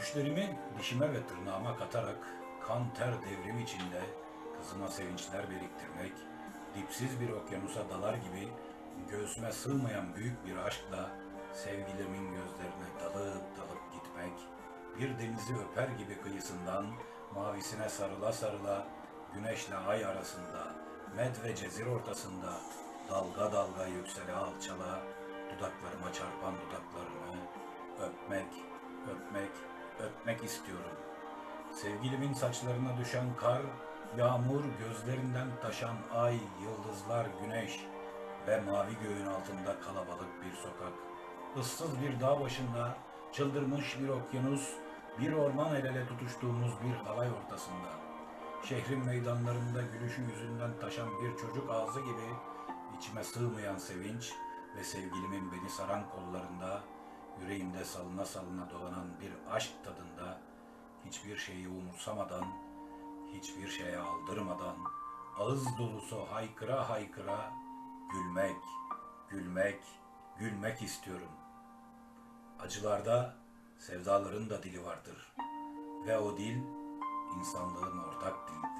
Düşlerimi dişime ve tırnağıma katarak kan ter devrim içinde kızıma sevinçler biriktirmek, dipsiz bir okyanusa dalar gibi göğsüme sığmayan büyük bir aşkla sevgilimin gözlerine dalıp dalıp gitmek, bir denizi öper gibi kıyısından mavisine sarıla sarıla güneşle ay arasında, med ve cezir ortasında dalga dalga yüksele alçala dudaklarıma çarpan dudaklarını öpmek, öpmek istiyorum. Sevgilimin saçlarına düşen kar, yağmur, gözlerinden taşan ay, yıldızlar, güneş ve mavi göğün altında kalabalık bir sokak. Issız bir dağ başında, çıldırmış bir okyanus, bir orman el ele tutuştuğumuz bir halay ortasında. Şehrin meydanlarında gülüşü yüzünden taşan bir çocuk ağzı gibi içime sığmayan sevinç ve sevgilimin beni saran kollarında, yüreğimde salına salına dolanan bir aşk tadında hiçbir şeyi umursamadan, hiçbir şeye aldırmadan, ağız dolusu haykıra haykıra gülmek, gülmek, gülmek istiyorum. Acılarda sevdaların da dili vardır ve o dil insanlığın ortak dilidir.